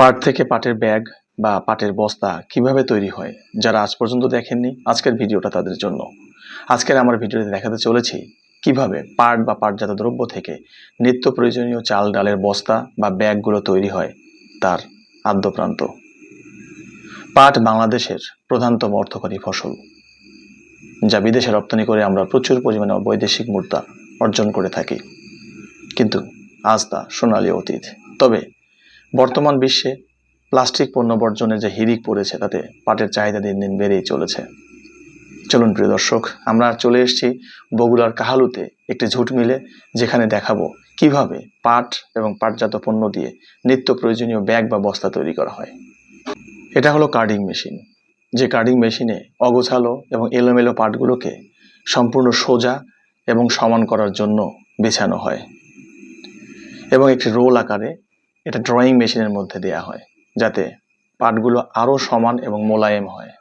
পাট থেকে পাটের ব্যাগ বা পাটের বস্তা কীভাবে তৈরি হয়, যারা আজ পর্যন্ত দেখেননি, আজকের ভিডিওটা তাদের জন্য। আজকের আমার ভিডিওতে দেখাতে চলেছি কীভাবে পাট বা পাটজাত দ্রব্য থেকে নিত্য প্রয়োজনীয় চাল, ডালের বস্তা বা ব্যাগগুলো তৈরি হয় তার আদ্যপ্রান্ত। পাট বাংলাদেশের প্রধানতম অর্থকরী ফসল, যা বিদেশে রপ্তানি করে আমরা প্রচুর পরিমাণে বৈদেশিক মুদ্রা অর্জন করে থাকি। কিন্তু আজ তা সোনালী অতীত। তবে বর্তমান বিশ্বে প্লাস্টিক পণ্য বর্জনের যে হিরিক পড়েছে, তাতে পাটের চাহিদা দিন দিন বেড়েই চলেছে। চলুন প্রিয় দর্শক, আমরা চলে এসেছি বগুড়ার কাহালুতে একটি ঝুট মিলে, যেখানে দেখাবো কীভাবে পাট এবং পাটজাত পণ্য দিয়ে নিত্য প্রয়োজনীয় ব্যাগ বা বস্তা তৈরি করা হয়। এটা হলো কার্ডিং মেশিন। যে কার্ডিং মেশিনে অগোছালো এবং এলোমেলো পাটগুলোকে সম্পূর্ণ সোজা এবং সমান করার জন্য বেছানো হয়। এবং একটি রোল আকারে এটা ড্রয়িং মেশিনের মধ্যে দেয়া হয়, যাতে পাটগুলো আরও সমান এবং মোলায়েম হয়।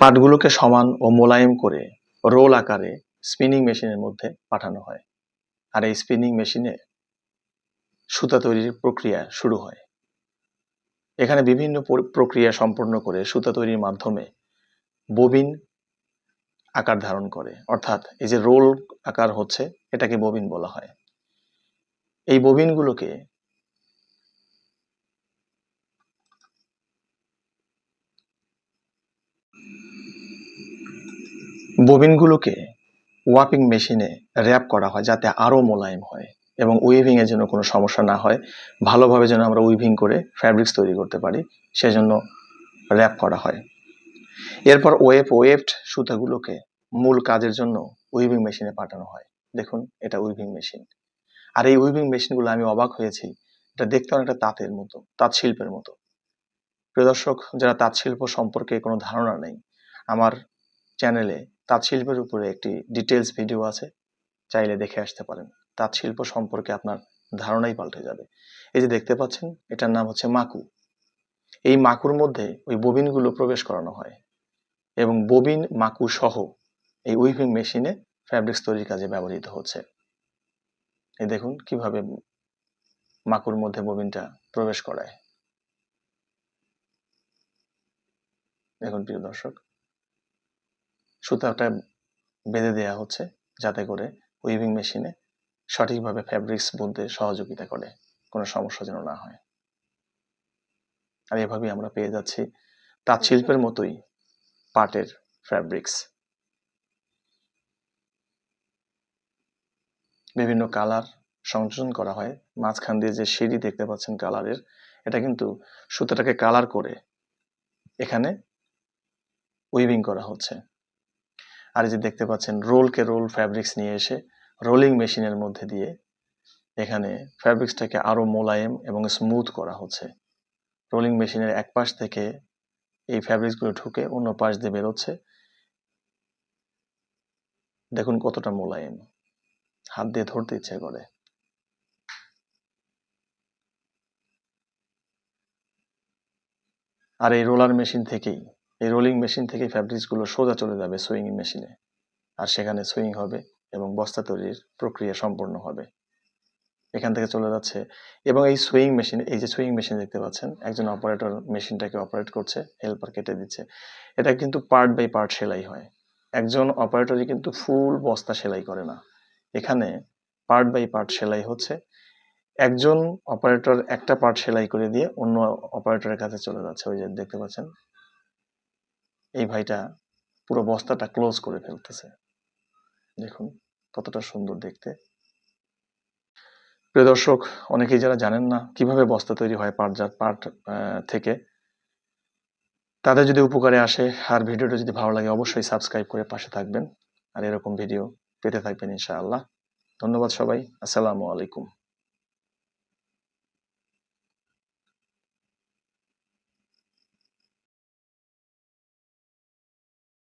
পাটগুলোকে সমান ও মোলায়েম করে রোল আকারে স্পিনিং মেশিনের মধ্যে পাঠানো হয়। আর এই স্পিনিং মেশিনে সুতা তৈরির প্রক্রিয়া শুরু হয়। এখানে বিভিন্ন প্রক্রিয়া সম্পন্ন করে সুতা তৈরির মাধ্যমে ববিন আকার ধারণ করে। অর্থাৎ এই যে রোল আকার হচ্ছে, এটাকে ববিন বলা হয়। এই ববিনগুলোকে ববিনগুলোকে ওয়াপিং মেশিনে র্যাপ করা হয় যাতে আরও মোলায়েম হয় এবং উইভিং এর জন্য কোনো সমস্যা না হয়। ভালোভাবে যেন আমরা উইভিং করে ফ্যাব্রিক্স তৈরি করতে পারি, সেজন্য র্যাপ করা হয়। এরপর ওয়েব ওয়েভড সুতাগুলোকে মূল কাজের জন্য উইভিং মেশিনে পাঠানো হয়। দেখুন, এটা উইভিং মেশিন আর এই উইভিং মেশিনগুলো আমি অবাক হয়েছি। এটা দেখতে অনেকটা তাঁতের মতো, তাঁত শিল্পের মতো। প্রিয় দর্শক, যারা তাঁত শিল্প সম্পর্কে কোনো ধারণা নেই, আমার চ্যানেলে তাঁত শিল্পের উপরে একটি ডিটেলস ভিডিও আছে। চাইলে দেখে আসতে পারেন। তাঁত শিল্প সম্পর্কে আপনার ধারণাই পাল্টে যাবে। এই যে দেখতে পাচ্ছেন, এটার নাম হচ্ছে মাকু। এই মাকুর মধ্যে ওই ববিনগুলো প্রবেশ করানো হয়। এবং ববিন মাকু সহ এই উইভিং মেশিনে ফ্যাব্রিক্স তৈরির কাজে ব্যবহৃত হচ্ছে। এই দেখুন কীভাবে মাকুর মধ্যে ববিনটা প্রবেশ করায়। দেখুন প্রিয় দর্শক, সুতাটা বেঁধে দেয়া হচ্ছে যাতে করে উইভিং মেশিনে সঠিকভাবে ফ্যাব্রিক্স বুনতে সহযোগিতা করে, কোনো সমস্যা যেন না হয়। আর এভাবেই আমরা পেয়ে যাচ্ছি তাঁত শিল্পের মতোই পাটের ফ্যাব্রিক্স বিভিন্ন কালার সংযোজন করা হয়। মাঝখান দিয়ে যে সিঁড়ি দেখতে পাচ্ছেন কালারের, এটা কিন্তু সুতোটাকে কালার করে এখানে উইভিং করা হচ্ছে। আর যে দেখতে পাচ্ছেন রোলকে রোল ফ্যাব্রিক্স নিয়ে এসে রোলিং মেশিনের মধ্যে দিয়ে এখানে ফ্যাব্রিক্সটাকে আরও মোলায়েম এবং স্মুথ করা হচ্ছে। রোলিং মেশিনের এক পাশ থেকে এই ফ্যাব্রিক্সগুলো ঢুকে অন্য পাশ দিয়ে বেরোচ্ছে। দেখুন কতটা মোলায়েম। হাত দিয়ে ধরতে ইচ্ছে করে। আর এই রোলার মেশিন থেকেই, এই রোলিং মেশিন থেকেই ফ্যাব্রিক্সগুলো সোজা চলে যাবে সুইং মেশিনে আর সেখানে সুইং হবে এবং বস্তা তৈরির প্রক্রিয়া সম্পন্ন হবে। এখান থেকে চলে যাচ্ছে। এবং এই সুইং মেশিন এই যে সুইং মেশিন দেখতে পাচ্ছেন, একজন অপারেটর মেশিনটাকে অপারেট করছে হেল্পার কেটে দিচ্ছে। এটা কিন্তু পার্ট বাই পার্ট সেলাই হয়। একজন অপারেটরই কিন্তু ফুল বস্তা সেলাই করে না। এখানে পার্ট বাই পার্ট সেলাই হচ্ছে। একজন অপারেটর একটা পার্ট সেলাই করে দিয়ে অন্য অপারেটরের কাছে চলে যাচ্ছে। ওই যে দেখতে পাচ্ছেন? এই ভাইটা পুরো বস্তাটা ক্লোজ করে ফেলতেছে। দেখুন কতটা সুন্দর দেখতে। প্রিয় দর্শক, অনেকেই যারা জানেন না কীভাবে বস্তা তৈরি হয় পাটজাত পাট থেকে, তাদের যদি উপকারে আসে আর ভিডিওটা যদি ভালো লাগে অবশ্যই সাবস্ক্রাইব করে পাশে থাকবেন। আর এরকম ভিডিও পেতে থাকবেন ইনশাআল্লাহ। ধন্যবাদ সবাই। আসসালামু আলাইকুম।